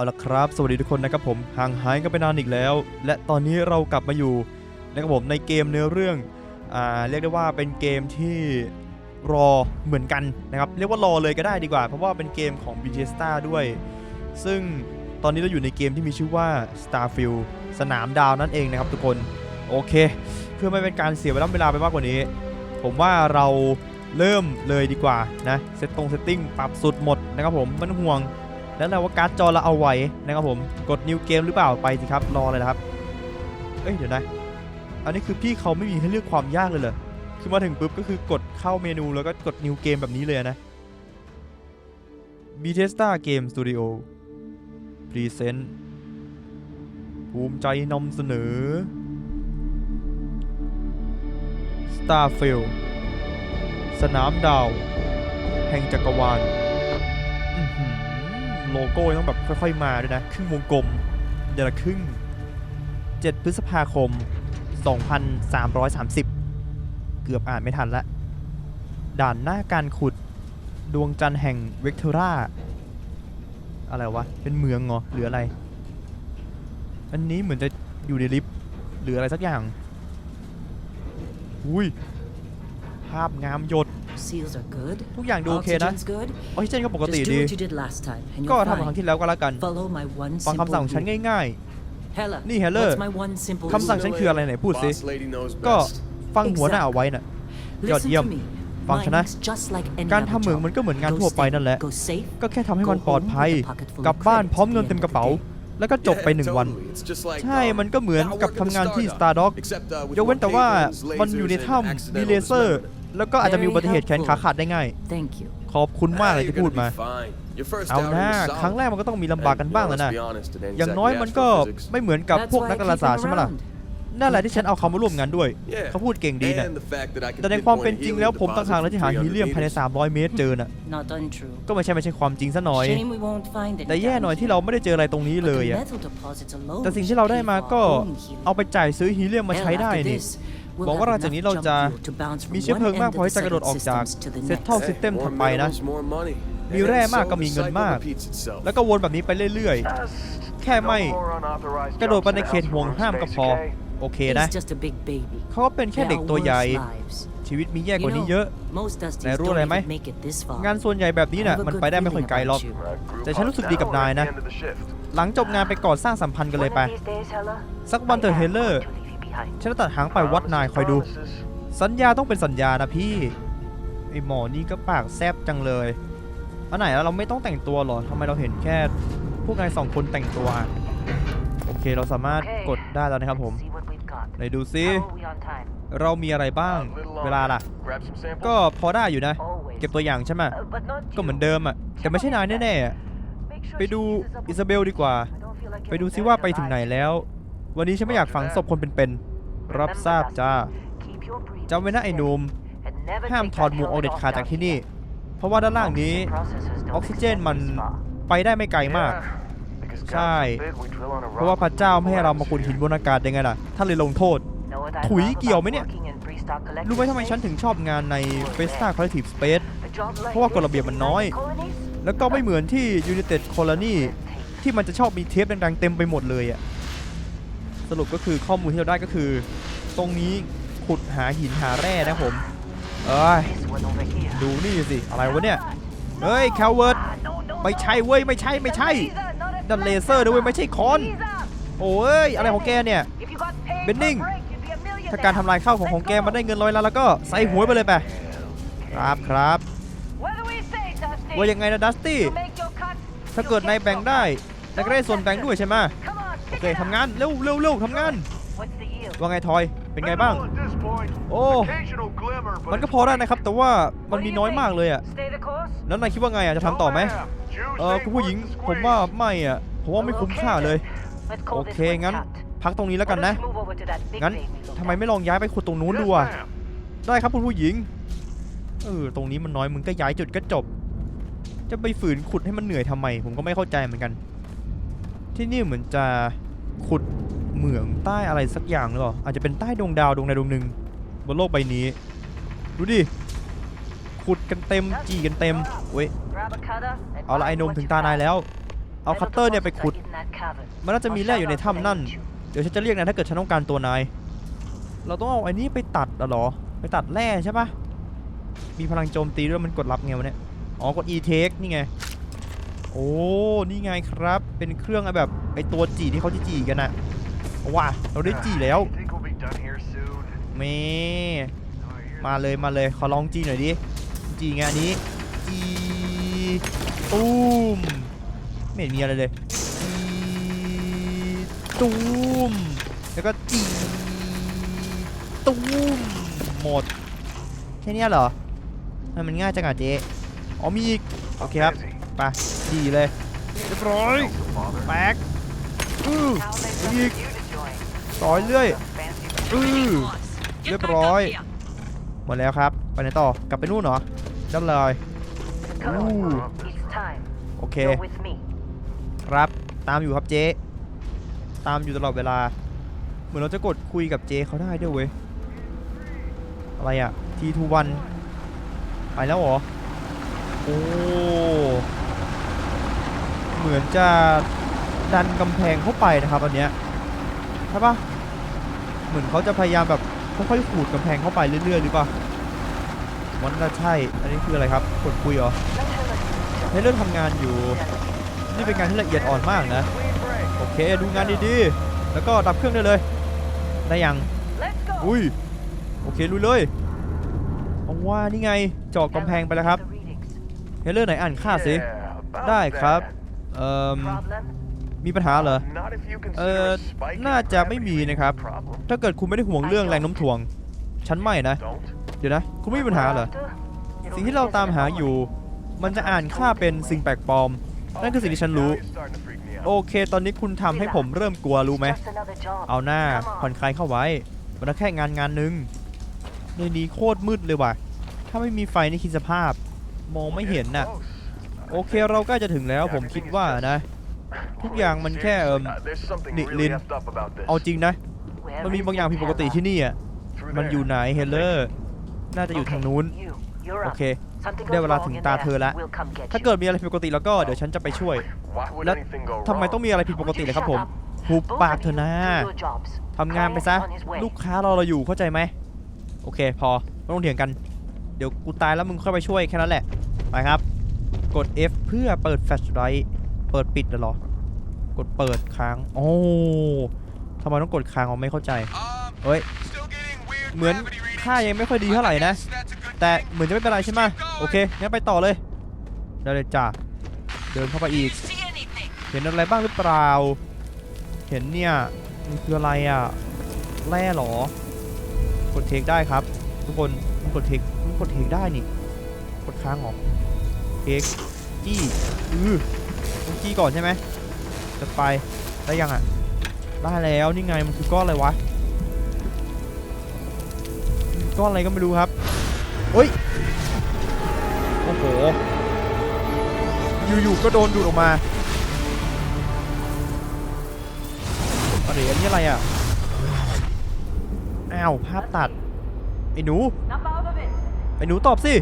เอาละครับ สวัสดีทุกคนนะครับผมห่างหายกันไปนานอีกแล้ว และตอนนี้เรากลับมาอยู่นะครับผมในเกมเนื้อเรื่องอ่าเรียกได้ว่าเป็นเกมที่รอเหมือนกันนะครับเรียกว่ารอเลยก็ได้ดีกว่า เพราะว่าเป็นเกมของ b t s t a ด้วย ซึ่งตอนนี้เราอยู่ในเกมที่มีชื่อว่า Starfield สนามดาวนั่นเองนะครับทุกคนโอเค เพื่อไม่เป็นการเสียเวลาเวลาไปมากกว่านี้ ผมว่าเราเริ่มเลยดีกว่านะเซตตรงเซตติ้งปรับสุดหมดนะครับผมไมันห่วง แล้วเราว่าการ์ดจอเราเอาไว้นะครับผมกดนิวเกมหรือเปล่าไปสิครับรอเลยนะครับเอ้ยเดี๋ยวนะอันนี้คือพี่เขาไม่มีให้เลือกความยากเลยเหรอคือมาถึงปุ๊บก็คือกดเข้าเมนูแล้วก็กดนิวเกมแบบนี้เลยนะ b t e s t a Game Studio Present ภูมิใจนำเสนอ Starfield สนามดาว แห่งจักรวาล โลโก้ต้องแบบค่อยๆมาด้วยนะ ครึ่งวงกลมเดือนละครึ่ง 7 พฤษภาคม 2330 เกือบอ่านไม่ทันละ ด่านหน้าการขุดดวงจันทร์แห่งเวกเทอร่าอะไรวะ เป็นเมืองเหรอ หรืออะไร อันนี้เหมือนจะอยู่ในลิฟต์หรืออะไรสักอย่าง อุ้ย ภาพงามหยด Seals are good. ทุกอย่างดูโอเคนะ Oxygen's good. ออกซิเจนก็ปก Just ติ do ดี what you did last time, and ก็ you'll ทำเหมือนครั้ง find. ที่แล้วก็แล้วกัน Follow my one ฟัง simple คำสั่งของฉัน rule. ง่าย Hella, นี่ Heller what's my one simple คำสั่ง rule? ฉันคืออะไรไหนพูดสิ Boss lady knows ก็ best. ฟังหัวหน้าเอาไว้น่ะ ยอด Listen เยี่ยม to me. ฟังฉันนะ Mining's just like any การ other ทำเหมือง job. มันก็เหมือนงาน Go ทั่วไป safe, นั่นแหละ go safe, ก็แค่ทำให้ go มันปลอด home ภัย with a pocket full of กลับบ้าน credits พร้อม at เงิน the เต็ม end ก of ระเป๋า the day. แล้วก็จบไป Yeah, หนึ่งวัน totally. It's just like, ใช่ um, มันก็เหมือน now กับ working ทำงาน with ที่ Stardog. Stardog Except, uh, with ยกเว้น more แต่ว่า cables, มันอยู่ใน lasers, and ถ้ำมี accidental เลเซอร์ dismemberment. แล้วก็อาจจะมีอุบัติเหตุแขนขาขาดได้ง่าย Thank you. ขอบคุณมากเลย Ah, ที่ you're พูด gonna มา be fine. Your first เอา outing หน้า was solid. ครั้งแรกมันก็ต้องมีลำบากกัน And, บ้าง you แล้ว know, นะ let's be honest, it ain't อย่าง exactly น้อยมันก็ astrophysics. ไม่เหมือนกับ That's พวก why นัก I ดา keep ราศาสต him ร์ใช่ไหมล่ะ around. นั่นแหละที่ฉันเอาเขามาร่วมงานด้วย Yeah. เขาพูดเก่งดีนะ And the fact that I can แต่ใน pinpoint ความเป็นจริง helium แล้วผมต่าง deposits หากแล้วที่หา from ฮีเลียม300ภายใน meters. 300 เมตรเจอน่ะ Not untrue. ก็ไม่ใช่ไม่ใช่ความจริงซะหน่อย Shame we won't find any แต่แย่หน่อย down ที่ here. เราไม่ได้เจออะไรตรงนี้ But เล the ยอะ metal deposits alone แต่สิ่ง should ที่เราได้ pay มา for our ก็ own helium. เอาไปจ่ายซื้อฮีเลียมมา Hell, ใช้ได้ after นี่ this, we'll หวังว่า have หลังจากนี้ enough เราจะ jump fuel to bounce from มีเชื้อ one เพลิง end มาก of พอ the ที่จะกระโดด Cyril ออกจาก systems to the เซ็ต next. ท่อ Hey, ซิสเต็ม more ถัดไปนะ minerals, more money. มี And แร่ that มากก็ solar มีเงิน cycle มาก repeats itself. แล้วก็วนแบบนี้ไปเรื่อยแค่ไม่กระโดดไปในเขตห่วงห้ามก็พอๆโอเคนะ He's just a big baby. เขาก็เป็นแค่ There เด็ก are ตัวใหญ่ worse lives. ชีวิตมีแย่ก You ว่านี้ know, เยอะ most Dusties นายรู้ don't อะไรไหม even make it this far. งานส่วนใหญ่แบบนี้ I น่ะ have a มัน good ไปได้ไม่ค่อย feeling ไกลหรอก about you. แต่ฉันรู้สึกดีกับนายนะ หลังจบงานไปก่อสร้างสัมพันธ์กันเลยไป สักวันเถอะเฮเลอร์ ฉันจะตัดหางไปวัดนายคอยดู สัญญาต้องเป็นสัญญานะพี่ไอหมอนี่ก็ปากแซบจังเลยอันไหนแล้วเราไม่ต้องแต่งตัวเหรอทำไมเราเห็นแค่พวกนายสองคนแต่งตัว โอเคเราสามารถกดได้แล้วนะครับผมไหนดูซิ เรามีอะไรบ้าง เวลาล่ะ ก็พอได้อยู่นะ เก็บตัวอย่างใช่ไหมก็เหมือนเดิมอะ แต่ไม่ใช่นายแน่ๆอะไปดูอิซาเบลดีกว่า ไปดูซิว่าไปถึงไหนแล้ว วันนี้ฉันไม่อยากฝังศพคนเป็นๆรับทราบจ้าจำไว้นะไอ้หนุ่มห้ามถอดหมวกออกเด็ดขาดจากที่นี่ เพราะว่าด้านล่างนี้ออกซิเจนมันไปได้ไม่ไกลมาก ใช่ เพราะว่าพระเจ้าไม่ให้เรามาขุดหินบนอากาศยังไงล่ะท่านเลยลงโทษ ถุยเกี่ยวไหมเนี่ย รู้ไหมทำไมฉันถึงชอบงานใน f e s t a Collective Space เพราะว่ากฎระเบียบมันน้อย แล้วก็ไม่เหมือนที่ United Colony ที่มันจะชอบมีเทปดังๆเต็มไปหมดเลยอะ สรุปก็คือข้อมูลที่เราได้ก็คือ ตรงนี้ขุดหาหินหาแร่นะผม เอ้ย ดูนี่สิ อะไรวะเนี่ย เฮ้ยแคลเวิร์ดไม่ใช่เว้ย ไม่ใช่ไม่ใช่ดันเลเซอร์ด้วยไม่ใช่คอน โอ้ย อะไรของแกเนี่ย เบนนิงถ้าการทำลายข้าวของของแกมันได้เงินร้อยแล้านแล้วก็ใส่หัวไปเลยไป ครับครับ ว่ายังไงนะดัสตี้ ถ้าเกิดนายแบ่งได้นายก็ได้ส่วนแบ่งด้วยใช่ไหม เคทำงานเร็วเร็วเร็วทำงาน ว่าไงทอย เป็นไงบ้าง โอ้ มันก็พอได้นะครับ แต่ว่ามันมีน้อยมากเลยอะแล้วนายคิดว่าไงอะจะทำต่อไหมเออคุณผู้หญิง ผมว่าไม่อะผมว่าไม่คุ้มค่าเลย โอเค งั้น พักตรงนี้แล้วกันนะ งั้นทำไมไม่ลองย้ายไปขุดตรงนู้นดูอะได้ครับคุณผู้หญิง เออ ตรงนี้มันน้อย มึงก็ย้ายจุดก็จบ จะไปฝืนขุดให้มันเหนื่อยทำไม ผมก็ไม่เข้าใจเหมือนกัน ที่นี่เหมือนจะ ขุดเหมืองใต้อะไรสักอย่างหรือเปล่าอาจจะเป็นใต้ดวงดาวดวงใดดวงหนึ่งบนโลกใบนี้ ดูดิ ขุดกันเต็มจีกันเต็มเว้ยเอาละไอ้หนมถึงตานายแล้ว เอาคัตเตอร์เนี่ยไปขุด มันน่าจะมีแร่อยู่ในถ้ำนั่น เดี๋ยวฉันจะเรียกนายถ้าเกิดฉันต้องการตัวนาย เราต้องเอาไอ้นี้ไปตัดอะเหรอ ไปตัดแร่ใช่ปะมีพลังโจมตีด้วยมันกดรับไงวะเนี่ย อ๋อกด e take นี่ไง โอ้ นี่ไงครับ เป็นเครื่องไอ้แบบไอตัวจีที่เขาจะจีกันอะว้าเราได้จีแล้วเมมาเลยมาเลย ขอลองจีหน่อยดิ จีงอันนี้ จีตูมไม่เห็นมีอะไรเลยจีตูมแล้วก็จีตูมหมด แค่นี้เหรอทำไมมันง่ายจังอะเจ๊อ๋อมีอีก โอเคครับ ไปจีเลยเรียบร้อย Thanks, father. แป๊กอืออีกต่อยเรื่อยอือเรียบร้อยหมดแล้วครับไปไหนต่อกลับไปนู่นเหรอได้เลย Come on, Ooh. Mom. โอเคครับตามอยู่ครับเจ๊ตามอยู่ตลอดเวลา เหมือนเราจะกดคุยกับเจ๊เขาได้ด้วยเว้ยอะไรอะทีทูวันไปแล้วเหรอโอ้ เหมือนจะดันกำแพงเข้าไปนะครับอันเนี้ยใช่ปะเหมือนเขาจะพยายามแบบค่อยๆขูดกำแพงเข้าไปเรื่อยๆหรือเปล่าวันน่าใช่ อันนี้คืออะไรครับกดคุยเหรอให้เรื่องทำงานอยู่ นี่เป็นงานที่ละเอียดอ่อนมากนะ โอเค ดูงานดีๆ แล้วก็ดับเครื่องได้เลย ได้ยัง อุ้ย โอเคลุยเลยเอาว่านี่ไงจาะกำแพงไปแล้วครับเฮเลอร์ไหนอ่านค่าสิ ได้ครับ เอ่อมีปัญหาเหรอ Not if you เอ consider อ a spike in น่าจะ gravity ไม่มี being a นะครับ problem. ถ้าเกิดคุณไม่ได้ห่วงเรื่องแรงโน้มถ่วง ฉันไม่นะ Don't. เดี๋ยวนะ คุณไม่มีปัญหาเหรอ สิ่งที่เราตามหาอยู่ มันจะอ่านค่าเป็นสิ่งแปลกปลอม นั่นคือสิ่งที่ฉันรู้ Now you're starting to freak me out. โอเค ตอนนี้คุณทำให้ผมเริ่มกลัวรู้ไหม เอาหน้าผ่อนคลายเข้าไว้ มันก็แค่งานงานหนึ่งในนี้โคตรมืดเลยว่ะ ถ้าไม่มีไฟนี่คิดสภาพ มองไม่เห็นน่ะ Close. โอเคเราใกล้จะถึงแล้วผมคิดว่านะ ทุกอย่างมันแค่เอิมนี่ really ลินเอาจริงนะ มันมีบางอย่างผิดปกติที่นี่อะมันอยู่ไหนเฮเลอร์น่าจะอยู่ทางนู้นโอเค ได้เวลาถึงตาเธอแล้ว ถ้าเกิดมีอะไรผิดปกติแล้วก็เดี๋ยวฉันจะไปช่วย Why would Let- anything go ทำไมต้องมีอะไรผิดปกติเลยครับผมหุบปากเถอนะทำงานไปซะ ลูกค้ารอเราอยู่เข้าใจไหม โอเค พอไม่ต้องเถียงกัน เดี๋ยวกูตายแล้วมึงค่อยไปช่วยแค่นั้นแหละ ไปครับ กด F เพื่อเปิดแฟลชไดร์เปิดปิดเหรอ กดเปิดค้าง โอ้ทำไมต้องกดค้างเราไม่เข้าใจเฮ้ย เหมือนค่ายังไม่ค่อยดีเท่าไหร่นะ แต่เหมือนจะไม่เป็นไรใช่ไหมโอเค งั้นไปต่อเลย ได้เลยจ้ะเดินเข้าไปอีก เห็นอะไรบ้างหรือเปล่า เห็นเนี่ย มันคืออะไรอะ แร่เหรอ กดเทคได้ครับ ทุกคนมันกดเทคมันกดเทคได้นี่ กดค้างเหรอ เทคจี้อือต้องจี้ก่อนใช่ไหมจะไปได้ยังอะได้แล้วนี่ไงมันคือก้อนอะไรวะก้อนอะไรก็ไม่รู้ครับเฮ้ยโอ้โหอยู่ๆก็โดนดูดออกมาอะไรอันนี้อะไรอะอ้าวภาพตัดไอ้หนูไอ้หนูตอบสิ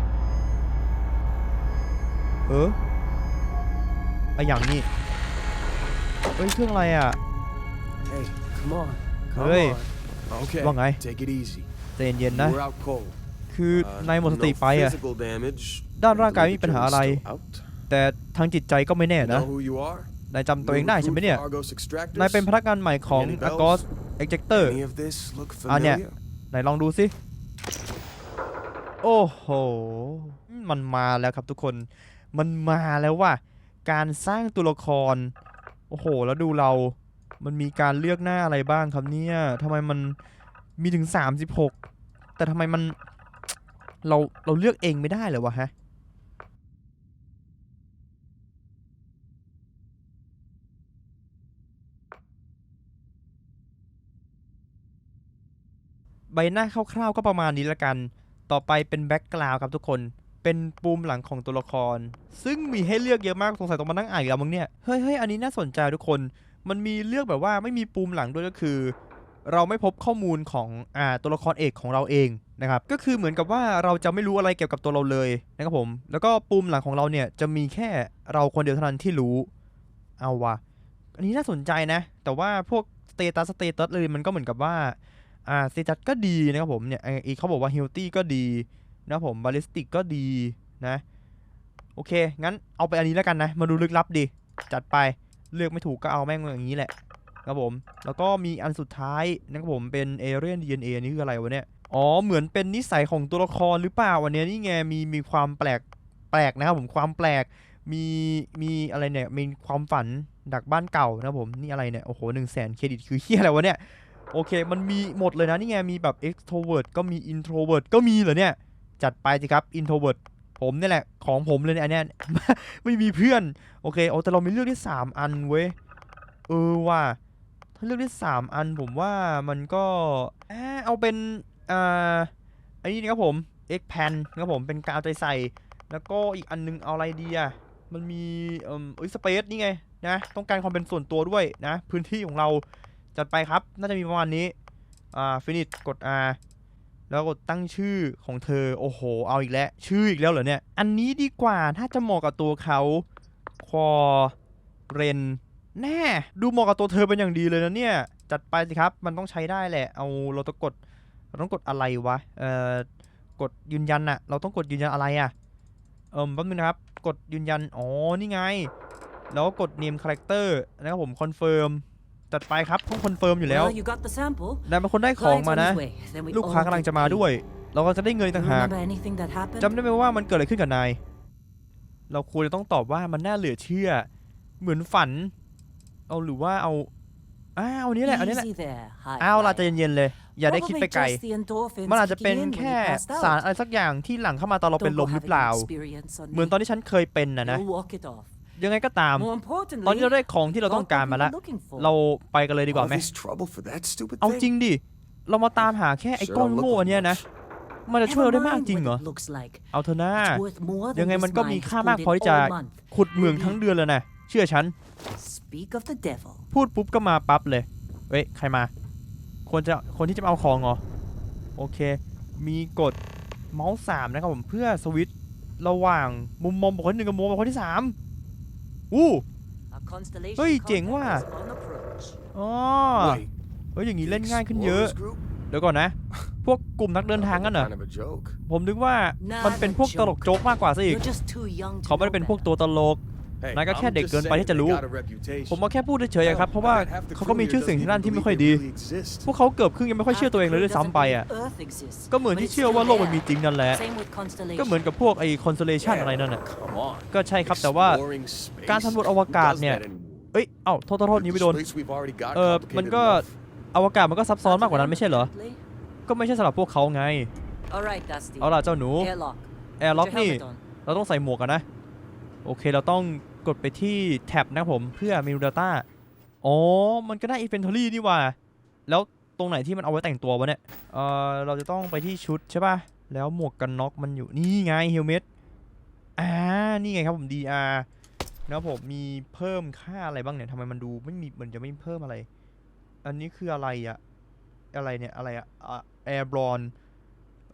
เออไออย่างนี้เฮ้ยเครื่องอะไรอะ Hey, come on. Come Hey. on. Okay. ว่าไง Take it easy. ใจเย็นๆนะ You were out cold. คือ Uh, นายหมดสติ no ไปอะ physical damage. ด้านร่างกาย I ไม่มี believe ปัญหา the อะไร jury's still out. แต่ทางจิตใจก็ไม่แน่ You นะ know who you are? นายจำตัวเองได้ใช่ไหมเนี่ย New recruit for Argos Extractors? นายเป็นพนักงานใหม่ของ Any bells? Argos Ejector Any of this look อะเนี่ย familiar? ไหนลองดูสิ โอ้โห มันมาแล้วครับทุกคน มันมาแล้วว่ะ การสร้างตัวละคร โอ้โห แล้วดูเรา มันมีการเลือกหน้าอะไรบ้างครับเนี่ยทำไมมันมีถึง 36 แต่ทำไมมัน เรา เราเลือกเองไม่ได้เลยวะฮะใบหน้าคร่าวๆก็ประมาณนี้ละกัน ต่อไปเป็นแบ็กกราวครับทุกคน เป็นปูมหลังของตัวละคร ซึ่งมีให้เลือกเยอะมากสงสัยต้องมานั่งอ่านอีกแล้วมึงเนี่ยเฮ้ยเฮ้ยอันนี้น่าสนใจทุกคน มันมีเลือกแบบว่าไม่มีปูมหลังด้วยก็คือ เราไม่พบข้อมูลของอ่าตัวละครเอกของเราเองนะครับก็คือเหมือนกับว่าเราจะไม่รู้อะไรเกี่ยวกับตัวเราเลยนะครับผม แล้วก็ปูมหลังของเราเนี่ยจะมีแค่เราคนเดียวเท่านั้นที่รู้ เอาวะอันนี้น่าสนใจนะ แต่ว่าพวกสเตตัสสเตตัสเลยมันก็เหมือนกับว่าอ่าสเตตัสก็ดีนะครับผมเนี่ยอ้อีกเขาบอกว่าเฮลตี้ก็ดี นะครับผมบาลิสติกก็ดีนะ โอเค งั้นเอาไปอันนี้แล้วกันนะ มาดูลึกลับดี จัดไปเลือกไม่ถูกก็เอาแม่งอย่างนี้แหละครับผม แล้วก็มีอันสุดท้ายนะครับผมเป็นเอเรียน DNA นี่คืออะไรวะเนี่ย อ๋อ เหมือนเป็นนิสัยของตัวละครหรือเปล่าวันนี้นี่ไงมีมีความแปลกแปลกนะครับผมความแปลกมีมีอะไรเนี่ยมีความฝันดักบ้านเก่านะครับผมนี่อะไรเนี่ยโอ้โหหนึ่งแสนเครดิตคือเฮียอะไรวะเนี่ยโอเค มันมีหมดเลยนะนี่ไงมีแบบ extrovert ก็มี introvert ก็มีเหรอเนี่ย จัดไปสิครับ introvert ผมเนี่ยแหละ ของผมเลยเนี่ยอันเนี้ย ไม่มีเพื่อน โอเคโอ้แต่เรามีเลือกได้สามอันเว้ยเออว่ะถ้าเลือกได้สามอันผมว่ามันก็เออเอาเป็นอ่าอันนี้นะครับผม X Pan นะครับผมเป็นกาวใจใส่ แล้วก็อีกอันนึงเอาอะไรดีอะมันมีเอ่อเอ้ยสเปซนี่ไงนะ ต้องการความเป็นส่วนตัวด้วยนะ พื้นที่ของเราจัดไปครับ น่าจะมีประมาณนี้ อ่า finish กด R แล้วกดตั้งชื่อของเธอ โอ้โห เอาอีกแล้ว ชื่ออีกแล้วเหรอเนี่ย อันนี้ดีกว่า ถ้าจะเหมาะกับตัวเขา คอ เรน แน่ ดูเหมาะกับตัวเธอเป็นอย่างดีเลยนะเนี่ย จัดไปสิครับ มันต้องใช้ได้แหละ เอาเราต้องกด เราต้องกดอะไรวะ เอ่อ กดยืนยันอะเราต้องกดยืนยันอะไรอะเอิมแป๊บนึงนะครับ กดยืนยัน อ๋อ นี่ไง แล้วก็กด name character นะครับผม confirm จัดไปครับต้อง confirm อยู่แล้ว Well, you got the sample. นายเป็นคนได้ของ Client's มา on นะ his way. Then we ลูก all ค้ากำลัง get จะมา paid. ด้วย เราก็จะได้เงินต่างหาก Remember anything that happened? จำได้ไหมว่ามันเกิดอะไรขึ้นกับนาย เราควรจะต้องตอบว่ามันน่าเหลือเชื่อ เหมือนฝัน เอาหรือว่าเอาอ้าวอันนี้แหละอันนี้แหละ Easy there, high อ้าวเรา five. ใจะเย็นๆเลย อย่าได้คิดไป Probably ไกล just the endorphins มันอาจจะ kicking เป็น in when you แค่ passed out. สารอะไรสักอย่างที่หลั่งเข้ามาตอนเราเป็น Don't ล go มหรือ having เปล่า an experience on เหมือน me. ตอนที่ฉันเคยเป็นนะนะ You'll walk it off. ยังไงก็ตาม More importantly, ตอนนี้เราได้ของที่เราต้องการมาแล้ว got what we were looking for. เราไปกันเลยดีกว่า All ไหม this trouble for that stupid เอา thing? จริงดิ เรามาตามหาแค่ไอ้ Sure ก้อน don't look โง่ like อันเนี้ยนะ much. มันจะช่วยเราได้ Never มาก mind จริง what เหรอ it looks like. เอาเถอะนะ It's worth more ยัง than ไง this มันก็มี mine has ค่ามาก pulled พอ in ที่จะ all month. ขุดเหมืองทั้งเดือนเลยนะ เชื่อฉัน Speak of the devil. พูดปุ๊บก็มาปั๊บเลย เว้ย ใครมา คนจะ คนที่จะมาเอาของเหรอ โอเค มีกดเมาส์สามนะครับผมเพื่อสวิตช์ระหว่างมุมมองบุคคลหนึ่งกับมุมมองบุคคลที่สาม อู้ A constellation เฮ้ยเจ๋งว่ะ contact is on approach. อ๋อ Wait, เฮ้ยอย่างนี้ the เล่นง่ายขึ้นเยอะ Explorers Group? เดี๋ยวก่อนนะ พวกกลุ่มนักเดินทางกันเหรอ Kind of a joke. ผมนึกว่า Not มันเป็นพวก a ตลกโจ๊กมากกว่าซะอีก You're just too young to เขาไม่ได้ know เป็นพวก better. ตัวตลก Hey, นายก็แค่ I'm เด็ก just เกินไป saying ที่จะ they รู้ got a reputation. ผมมาแค่พูดเฉยๆอะครับเพราะว่า About half the เขาก็ crew มี here ชื่อเสียง doesn't ทางด้าน even ที่ไม่ค่อย believe ดี they really exist. พวกเขาเกือบครึ่งยังไม่ค่อยเชื่อตัวเองเลยด้วยซ้ำไปอะ Half the crew doesn't believe Earth exists, ก็เหมือน but ที่ it's เชื่อว่า still โลกมันมี there. จริงนั่นแหละ Same with constellation. ก็เหมือนกับพวกไอ้คอน l a t i o n Yeah, อะไรนั่นน่ะ come on. ก็ใช่ครับแต่ว่า Exploring space. การสำรวจอวกาศ Who does เนี่ย that anymore? เอ้ย เอ้าโทษโทษโทษนี้ไปโดน Space we've already got เออมัน complicated ก็ enough. อวกาศมันก็ซับซ้อนมากกว่านั้นไม่ใช่เหรอ ก็ไม่ใช่สำหรับพวกเขาไง All right, Dusty. เอาล่ะเจ้าหนู Airlock. แอร์ล็อก Put your นี่ helmet on. เราต้องใส่หมวกกันนะ โอเคเราต้อง กดไปที่แท็บนะผมเพื่อเมนู Data อ๋อ มันก็ได้ Inventory นี่ว่า แล้วตรงไหนที่มันเอาไว้แต่งตัววะเนี่ย เออเราจะต้องไปที่ชุดใช่ป่ะ แล้วหมวกกันน็อกมันอยู่นี่ไงเฮลเมตอ่า นี่ไงครับผม DR แล้วผมมีเพิ่มค่าอะไรบ้างเนี่ยทำไมมันดูไม่มีเหมือนจะไม่เพิ่มอะไร อันนี้คืออะไรอะอะไรเนี่ยอะไรอะแอร์บรอน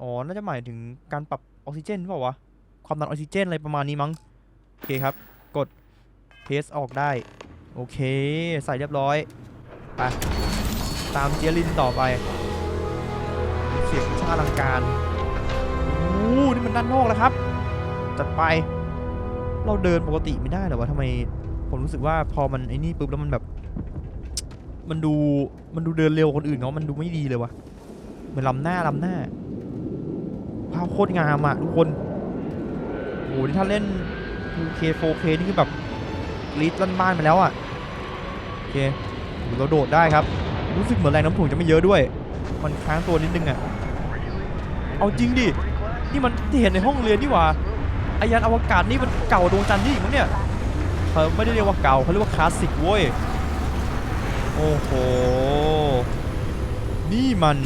อ๋อ น่าจะหมายถึงการปรับออกซิเจนเปล่าวะ ความดันออกซิเจนอะไรประมาณนี้มั้ง โอเคครับ เทสออกได้ โอเค ใส่เรียบร้อยไปตามเจลินต่อไป เสียงช่างอลังการโอ้นี่มันด้านนอกแล้วครับ จัดไป เราเดินปกติไม่ได้เหรอวะทำไม ผมรู้สึกว่าพอมันไอ้นี่ปุ๊บแล้วมันแบบ มันดู มันดูเดินเร็วกว่าคนอื่นเขามันดูไม่ดีเลยวะเหมือนลำหน้าลำหน้าภาพโคตรงามอะทุกคนโอ้โหนี่ถ้าเล่น 2K 4K นี่คือแบบ กรีดลั่นบ้านไปแล้วอะโอเคเราโดดได้ครับ รู้สึกเหมือนแรงน้ำถ่วงจะไม่เยอะด้วย มันค้างตัวนิดนึงอะ เอาจริงดิ นี่มันที่เห็นในห้องเรียนนี่หว่าอายันอวกาศนี่มันเก่าดวงจันทร์นี่อีกมั้งเนี่ยเขาไม่ได้เรียกว่าเก่าเขาเรียกว่าคลาสสิกเว้ย โอ้โห นี่มัน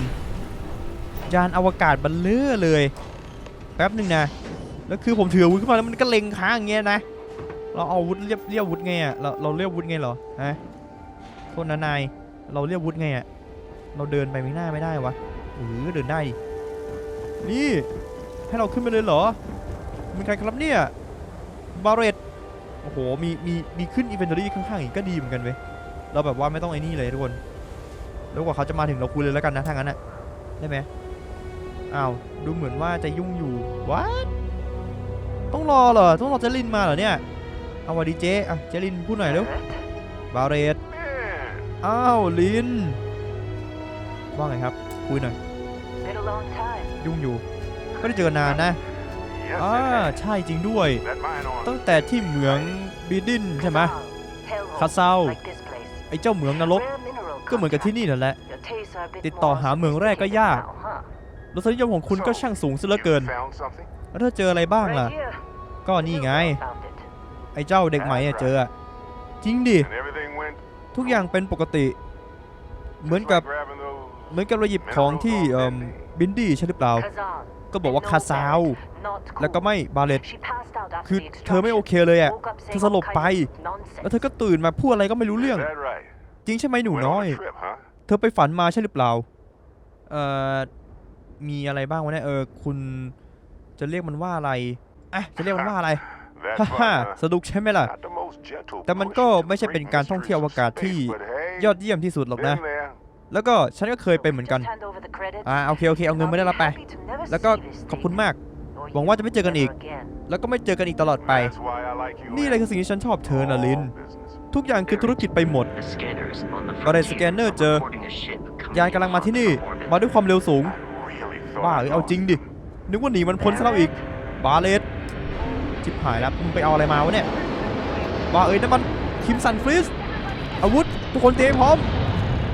ยานอวกาศบันเลือเลย แป๊บหนึ่งนะ แล้วคือผมถือวุธขึ้นมาแล้วมันก็เล็งค้างอย่างเงี้ยนะ เราเอาวุธเรียบเรียบวุธไงอะเราเราเรียบวุธไงเหรอฮะโทษนะนายเราเรียบวุธไงอะเราเดินไปไม่น่าไม่ได้วะเออเดินได้นี่ให้เราขึ้นไปเลยเหรอมีใครครับเนี่ยบาเรตโอโอ้โหมีมีมีขึ้นอีเวนต์รี่ข้างๆอีกก็ดีเหมือนกันเว้ยเราแบบว่าไม่ต้องไอ้นี่เลยทุกคนแล้วกว่าเขาจะมาถึงเราคุยเลยแล้วกันนะถ้างั้นอะได้ไหมอ้าวดูเหมือนว่าจะยุ่งอยู่วัดต้องรอเหรอต้องรอเจลินมาเหรอเนี่ย เอาวัดีเจอะเจลินพูดหน่อยเร็วบาเรต Man, อ้าวลินว่าไงครับคุยหน่อย Been a long time. ยุ่งอยู่ไม่ได้เจอกันนานนะ yes, อ่า it has. ใช่จริงด้วย That mine on ตั้งแต่ที่เหมืองบีดินใช่ไหม Hellhole, คาเซา like this place. ไอ้เจ้าเหมืองนรก Rare mineral ก็เหมือนกับที่นี่นั่นแหละ Your tastes are a bit ติดต่อ more หาเหมืองแร่ก็ยาก sophisticated now, huh? รสนิยมของคุณก็ช่างสูงซะเหลือเกิน You found something? แล้วเธอเจออะไรบ้างล่ะ Right here. ก็นี่ไง Found it. ไอ้เจ้าเด็กใหม่อะเจออะจริงดิ And everything went ทุกอย่างเป็นปกติ เหมือน just กับ like grabbing those เหมือนกับเราหยิบของที่เอ่อบินดี้ใช่หรือเปล่า Kazan. ก็บอกว่า No คาซาว Barrett. Not แล้วก็ cool. ไม่บาเลต She passed out after คือ the เธอไม่โอเค extraction. เลยอะ Woke up เธ saying อสลบ all ไป kinds of nonsense. แล้วเธอก็ตื่นมาพูดอะไรก็ไม่รู้เรื่อง Is that right? จริงใช่ไหมหนู Went น้อย on a trip, huh? เธอไปฝันมาใช่หรือเปล่า เอ่อ มีอะไรบ้างวะเนี่ยเออ คุณจะเรียกมันว่าอะไร อะ จะเรียกมันว่าอะไร That ฮ่า fun, ฮ่า huh? สนุกใช่ไหมล่ะ Not the most gentle แต่มัน push ก็ to ไม่ใช่เป็น break การ the ท่องเที่ยวอว streets กาศ of ที่ space, but hey, ยอดเยี่ยมที่สุดหรอกนะ been there. แล้วก็ฉันก็เคยเป็นเหมือนกัน Just hand over the credits. อ่าโอเคโอเคเอาเงินไม่ได้รับไป I'll be happy to never แล้วก็ see this ขอบคุณ thing, มาก nor หวังว่าจะไม่เจอกันอีก ever again. แล้วก็ไม่เจอกันอีกตลอดไป That's why I like you นี่เลยคือสิ่งที่ฉันชอบเธอนะลิน All business. ทุกอย่างคือธุรกิจไปหมด The scanners on the ก็ได้ frontier สแกนเนอร์เจอ reporting a ship coming ยานกำลังมาที่นี่ from orbit. มาด้วยความเร็วสูง I really thought บ้า I เอ้ยเอา lost จริงดิ นึกว่าหนีมันพ้นซะแล้วอีก บาเลติบหายแล้วมึงไปเอาอะไรมาวะเนี่ยบ้าเอ้ยนั่นมันคิมสันฟรีสอาวุธทุกคนเตรียมพร้อม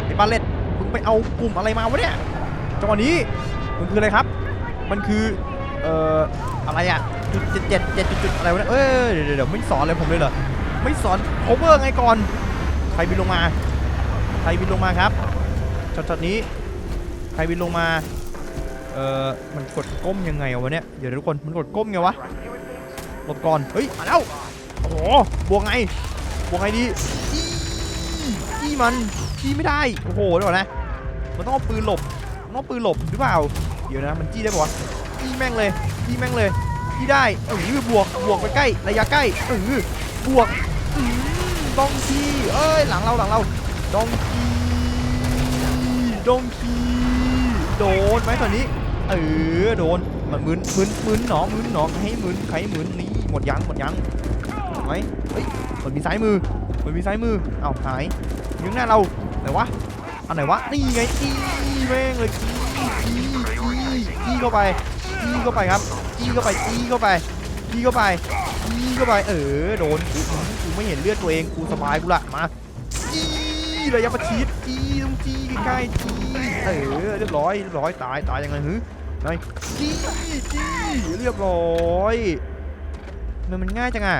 ไอ้บาเลตมึงไปเอากลุ่มอะไรมาวะเนี่ยจังหวะนี้มันคืออะไรครับ มันคือเอ่ออะไรอะจุดเจ็ดเจ็ดเจ็ดจุดจุดอะไรวะเนี่ยเอ้ยเดี๋ยวเดี๋ยวไม่สอนอะไรผมเลยเหรอไม่สอนโคเวอร์ไงก่อนใครบินลงมาใครบินลงมาครับช็อตนี้ใครบินลงมาเอ่อมันกดก้มยังไงวะเนี่ยเดี๋ยวเดี๋ยวทุกคนมันกดก้มไงวะ หลบก่อน เฮ้ย มาแล้ว โอ้โห บวกไง บวกไงดีจี้มันจี้ไม่ได้ โอ้โหเดี๋ยวนะ มันต้องเอาปืนหลบต้องเอาปืนหลบหรือเปล่า เดี๋ยวนะ มันจี้ได้ปะวะจี้แม่งเลยจี้แม่งเลยจี้ได้เออบวก บวกไปใกล้ ระยะใกล้เออบวกอืมดองคีเอ้ย หลังเรา หลังเรา ดองคีดองคีโดนไหมตอนนี้ เออ โดน มันมึนมึนมึนหนอมึนหนอให้มึนใครมึนนี่ หมดยังหมดยังไหมเฮ้ยมันมีซ้ายมือมันมีซ้ายมือเอ้าหายยู่ข้างหน้าเราไหนวะอันไหนวะนี่ไงจี้แม่งเลยจี้จี้จี้เข้าไปจี้เข้าไปครับจี้เข้าไปจี้เข้าไปจี้เข้าไปจี้เข้าไปเออโดนกูกูไม่เห็นเลือดตัวเองกูสบายกูละมาจี้ระยะประชิดจี้ต้องจี้ใกล้ๆจี้เออเรียบร้อยเรียบร้อยตายตายยังไงฮึไงจี้จี้เรียบร้อย มันมันง่ายจังอะ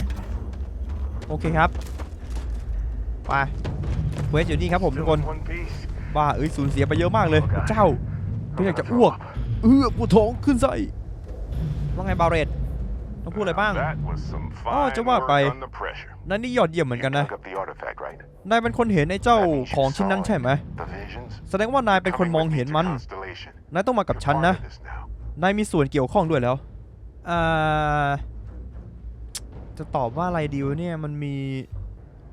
โอเคครับไปเควสอยู่นี่ครับผมทุกคน Still in one piece. ว่าเอ้ยสูญเสียไปเยอะมากเลยเจ้าเพื่ออยากจะอ้วกเออปวดท้องขึ้นไส้ว่าไงบาเรตต้องพูดอะไรบ้าง That was some อ๋อ fine จะว่าไป work under pressure. นั่นนี่ยอดเยี่ยมเหมือนกัน You นะ dug up the artifact, right? นายเป็นคนเห็นไอ้เจ้าของชิ้นนั้นใช่ไหม The visions? แสดงว่านายเป็นคน Coming มอง with me เห็น to มัน Constellation. นายต้องมากับ You're ฉัน part นะ of this now. นายมีส่วนเกี่ยวข้องด้วยแล้วอ่า จะตอบว่าอะไรดีวะเนี่ยมันมี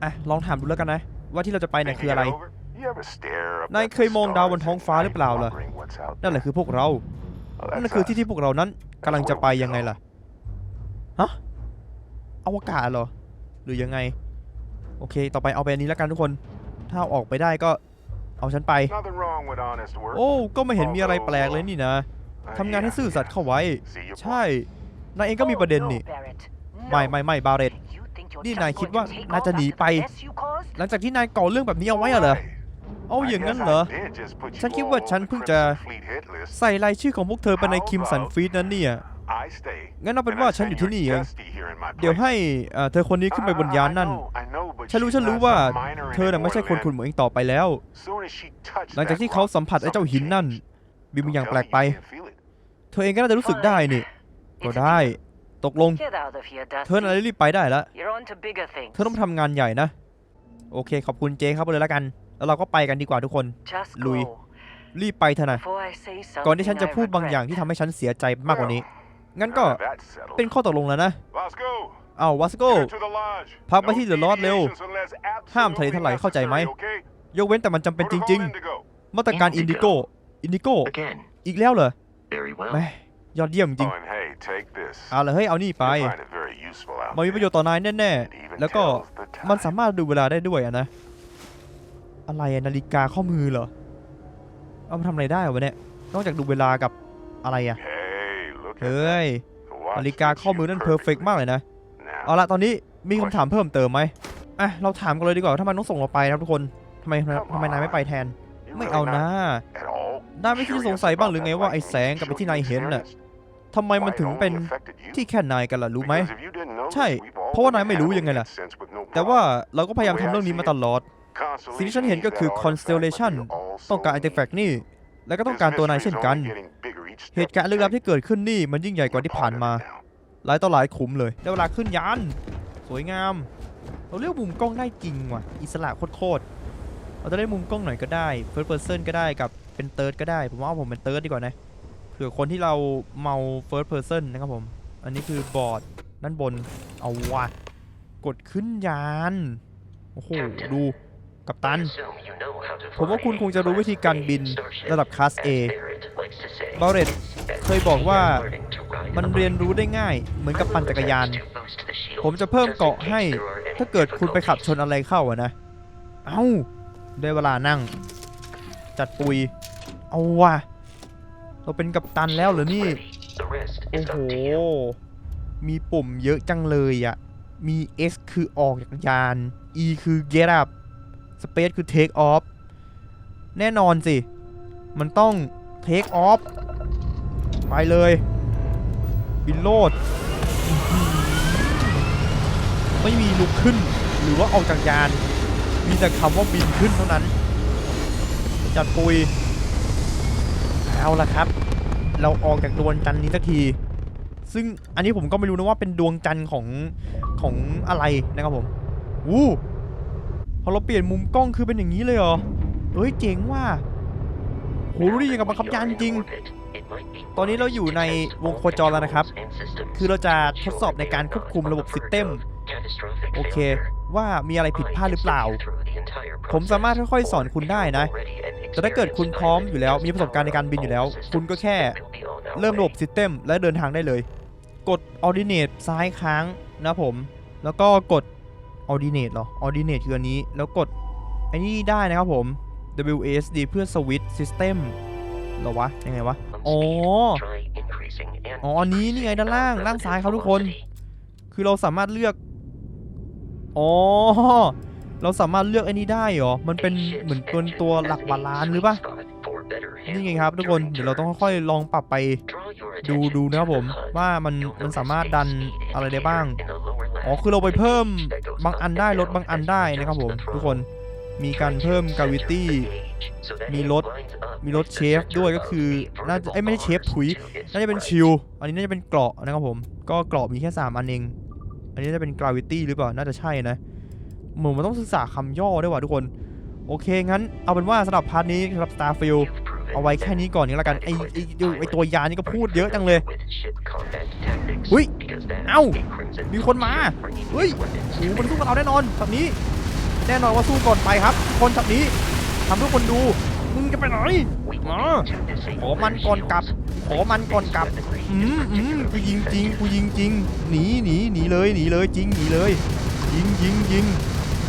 อะลองถามดูแล้วกันนะ ว่าที่เราจะไปเนี่ย Thinking คืออะไร it over? You ever stare up นาย at the เคยมองดาวบน stars ท้อง at ฟ้า night หรือเปล่าล่ะ wondering what's out นั่นแหละคือพวกเรา there? Well, นั่น that's คือที่ us. ที่พวกเรานั้นกำลังจะไปยังไงล่ะ ฮะ อวกาศเหรอ หรือยังไง โอเค ต่อไปเอาไปอันนี้แล้วกันทุกคน ถ้าเอาออกไปได้ก็เอาฉันไป Nothing wrong with honest work. โอ้ ก็ไม่เห็นมีอะไรแปลกเลยนี่นะ Uh, ทำงานให้ yeah, ซื่อสัตย์เข้าไว้ see your ใช่ point. นายเองก็มีประเด็นนี่ Oh, no, Barrett. ไม่ No. ไม่ไม่บาเรต You think you're นี่ just นายคิด going ว่า to take นาย off จะหนี after ไป the mess you caused? หลังจากที่นายก่อเรื่องแบบนี้เอาไว้อะเหรอเอาอย่างนั้นเหรอ I guess I did just put you ฉันคิดว่า all ฉัน on the เพิ่งจะ Crimson Fleet hit list. ใส่รายชื่อของพวกเธอไปในคิมสันฟีดนั่นเนี่ย I stay. งั้นเอาเป็น And ว่า I ฉันอยู่ที่ send นี่เอ your ง Dusty here in my เดี๋ยว place. ให้เอ่อเธอคนนี้ขึ้นไปบนยานนั่น I know, I know, but ฉันรู้ she's ฉันรู้ not ว่า some minor เธอน่ะไม่ใช่คน anymore, ขุด man. เหมืองอีกต่อไปแล้ว Soon as she touched หลังจาก that ที่เขา rock, สัมผัสไอ้เจ้าหิน something นั่น changed. มีบางอย่าง I'm แปลก telling ไป you, you can't feel it. เธอเองก็น่าจะรู้สึกได้นี่ ก็ It's a ได้ deal. ตกลง Get out of here, เธอน่ะ Dusty. รีบไปได้แล้ว You're on to bigger เธ things. อต้องทำงานใหญ่นะ โอเค ขอบคุณเจครับไปเลยแล้วกัน แล้วเราก็ไปกันดีกว่าทุกคน Just Louis. go. รีบไปเถอะนะ Before I say ก่อนที่ฉัน something จะ I พูดบางอย่าง regret. ที่ทำให้ฉันเสียใจมากกว่านี้ งั้นก็ Now that's settled. เป็นข้อตกลงแล้วนะ Let's go. เอาวัสโก Get to the lodge. พักไปที่ The Lodge เร็ว deviations unless ห้ามทะเล absolutely ถลายเข้าใจไหม necessary, okay? ยกเว้นแต่มันจำเป็นจ Protocol ริง Indigo. ๆมาตรการอินดิโก อินดิโก Again. อีกแล้วเหรอ Very well. แหม่ ยอดเยี่ยมจริง Oh, and hey, take this. เอาละเฮ้ยเอานี่ไป You'll find it very useful out มันมีประโยชน์ต่อนายแน่ It ๆ even แล้วก็ tells the มัน time. สามารถดูเวลาได้ด้วยอะนะ อะไรอะนาฬิกาข้อมือเหรอ เอามาทำอะไรได้วะเนี่ย นอกจากดูเวลากับอะไรอะ Hey, look at เฮ้ย that. The watch นาฬิกา fits ข้อมือ you นั่นเพอร์เฟก perfectly. มากเลยนะ Now, เอาละตอนนี้มีคำถามเพิ่มเติมไหมอะเราถามกันเลยดีกว่าว่าทำไมต้องส่งเราไปนะครับทุกคนทำไมทำไมนายไม่ไปแทน you ไม่ really เอานะ not at all นายไม่คิดจะสงสัยบ้างหรือไงว่าไอ้แสงกับไอ้ที่นายเห็นน่ะ ทำไมมันถึงเป็นที่แค่นายกันล่ะรู้ไหม ใช่ เพราะว่านายไม่รู้ยังไงล่ะ แต่ว่าเราก็พยายามทำเรื่องนี้มาตลอด สิ่งที่ฉันเห็นก็คือ Constellation ต้องการ artifact นี่ แล้วก็ต้องการตัวนายเช่นกัน เหตุการณ์ลึกลับที่เกิดขึ้นนี่มันยิ่งใหญ่กว่าที่ผ่านมา หลายต่อหลายขุมเลยได้เวลาขึ้นยาน สวยงาม เราเลือกมุมกล้องได้จริงว่ะ อิสระโคตรๆเราจะได้มุมกล้องไหนก็ได้ first person ก็ได้กับเป็น third ก็ได้ ผมว่าผมเป็น third ดีกว่านะ เผื่อคนที่เราเมา first person นะครับผม อันนี้คือบอร์ดด้านบนเอาวะกดขึ้นยาน โอ้โห ดูกับตัน ผมว่าคุณคงจะรู้วิธีการบินระดับคลาส A บาเรตเคยบอกว่ามันเรียนรู้ได้ง่ายเหมือนกับปั่นจักรยาน ผมจะเพิ่มเกาะให้ ถ้าเกิดคุณไปขับชนอะไรเข้าอะนะ เอ้า ได้เวลานั่ง จัดปุย เอาว่ะ เราเป็นกัปตันแล้วเหรอนี่ โอ้โห มีปุ่มเยอะจังเลยอะมี S คือออกจากยาน E คือ get up Space คือ take off แน่นอนสิ มันต้อง take off ไปเลย บินโลด ไม่มีลุกขึ้น หรือว่าออกจากยาน มีแต่คำว่าบินขึ้นเท่านั้น จัดปุย เอาละครับ เราออกจากดวงจันทร์นี้สักที ซึ่งอันนี้ผมก็ไม่รู้นะว่าเป็นดวงจันทร์ของของอะไรนะครับผมวู้พอเราเปลี่ยนมุมกล้องคือเป็นอย่างนี้เลยเหรอเอ้ยเจ๋งว่ะโหรู้ดีอย่างกับบังคับยานจริง ตอนนี้เราอยู่ในวงโคจรแล้วนะครับ คือเราจะทดสอบในการควบคุมระบบซิสเต็มโอเค ว่ามีอะไรผิดพลาดหรือเปล่า ผมสามารถค่อยๆสอนคุณได้นะ แต่ถ้าเกิดคุณพร้อมอยู่แล้วมีประสบการณ์ในการบินอยู่แล้ว คุณก็แค่เริ่มระบบซิสเต็มและเดินทางได้เลย กด ordinate ซ้ายค้างนะผม แล้วก็กด ordinate หรอ ordinate คืออันนี้ แล้วกดไอ้นี่ได้นะครับผม WASD เพื่อ switch system หรอวะ ยังไงวะ อ๋อ อ๋ออันนี้นี่ไงด้านล่าง ล่างซ้ายครับทุกคน คือเราสามารถเลือก อ๋อ เราสามารถเลือกไอ้นี้ได้เหรอ มันเป็นเหมือนตัวตัวหลักบาลานซ์หรือปะนี่ไงครับทุกคน เดี๋ยวเราต้องค่อยๆลองปรับไปดูดูนะครับผม ว่ามันมันสามารถดันอะไรได้บ้าง อ๋อ คือเราไปเพิ่มบางอันได้ลดบางอันได้นะครับผม ทุกคน มีการเพิ่ม gravity มีลดมีลดเชฟด้วยก็คือน่าจะเอ้ไม่ใช่เชฟถุย น่าจะเป็นชิล อันนี้น่าจะเป็นเกราะนะครับผม ก็เกราะมีแค่ 3 อันเอง อันนี้จะเป็น gravity หรือเปล่า น่าจะใช่นะ เหมือนมันต้องศึกษาคำย่อด้วยว่ะทุกคน โอเคงั้นเอาเป็นว่าสำหรับพาร์ทนี้สำหรับ Starfield เอาไว้แค่นี้ก่อนนี้ล้วกันไอไอไอตัวยานี่ก็พูดเยอะจังเลยอุ๊ยเอ้ามีคนมาเฮ้ยโอ้มันสู้กับเราแน่นอนแบบนี้ แน่นอนว่าสู้ก่อนไปครับ คนแบบนี้ทำเพื่อคนดูมึงจะไปไหนมาขอมันก่อนกลับขอมันก่อนกลับอืมอืมกูยิงจริงกูยิงจริงหนีหนีหนีเลยหนีเลยจริงหนีเลย ยิงยิงยิง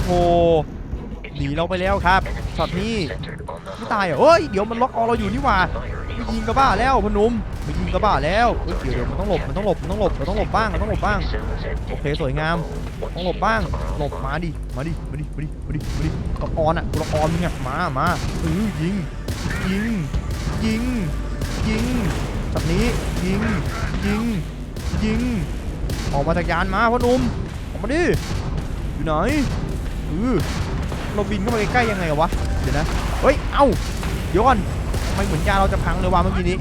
โอ้หนีเราไปแล้วครับช็อตนี้ไม่ตายเหรอเฮ้ยเดี๋ยวมันล็อกออเราอยู่นี่หว่าไม่ยิงก็บ้าแล้วพอนุมไม่ยิงก็บ้าแล้วเฮ้ยเดี๋ยวเดี๋ยวมันต้องหลบมันต้องหลบมันต้องหลบมันต้องหลบบ้างมันต้องหลบบ้างโอเคสวยงามต้องหลบบ้างหลบมาดิมาดิมาดิมาดิมาดิมาดิละออนอะตัวละออนมึงอะมามาเออยิงยิงยิงยิงแบบนี้ยิงยิงยิงออกมาจากยานมาพ่อหนุ่มออกมาดิอยู่ไหน เออเราบินเข้าไปใกล้ๆยังไงวะ เดี๋ยวนะ เฮ้ย เอ้าเดี๋ยวก่อนทำไมเหมือนยาเราจะพังเลยวะเมื่อกี้นี้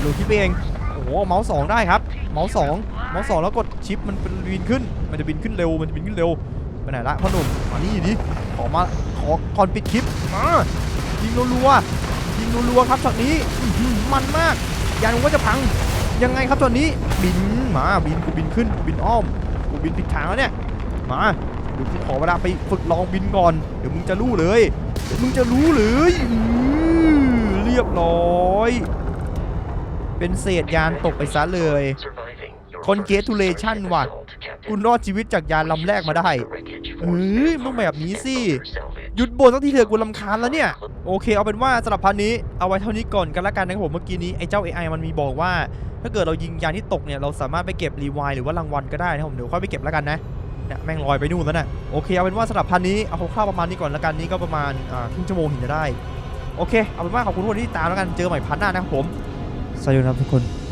หรือคิดไปเอง โอ้โห เมาส์สองได้ครับ เมาส์สองเมาส์สองแล้วกดชิปมันเป็นบินขึ้น มันจะบินขึ้นเร็ว มันจะบินขึ้นเร็ว ไปไหนละพ่อหนุ่มมานี่ดิ ขอมา ขอก่อนปิดคลิป มา ยิงรัวๆ ยิงรัวๆครับช็อตนี้ มันมาก ยานผมก็จะพัง ยังไงครับตอนนี้ บิน มา บิน กูบินขึ้น บินอ้อม กูบินผิดทางแล้วเนี่ย มา เดี๋ยวกูขอเวลาไปฝึกลองบินก่อน เดี๋ยวมึงจะรู้เลย เดี๋ยวมึงจะรู้เลยอือเรียบร้อย เป็นเศษยานตกไปซะเลย Congratulation ว่ะคุณรอดชีวิตจากยานลำแรกมาได้เอ้ยมึงแบบนี้สิ หยุดบ่นสักทีเถอะกูลำคาญแล้วเนี่ย โอเคเอาเป็นว่าสำหรับพันนี้เอาไว้เท่านี้ก่อนกันละกันนะครับผมเมื่อกี้นี้ไอ้เจ้า AI มันมีบอกว่า ถ้าเกิดเรายิงยานที่ตกเนี่ยเราสามารถไปเก็บรีไวล์หรือว่ารางวัลก็ได้นะครับผมเดี๋ยวค่อยไปเก็บแล้วกันนะ เนี่ยแม่งลอยไปนู่นแล้วน่ะโอเคเอาเป็นว่าสำหรับพันนี้เอาคร่าวๆประมาณนี้ก่อนแล้วกันนี้ก็ประมาณอ่าครึ่งชั่วโมงถึงจะได้โอเคเอาเป็นว่าขอบคุณทุกคนที่ตามแล้วกันเจอใหม่พันหน้านะครับผมสวัสดีครับทุกคน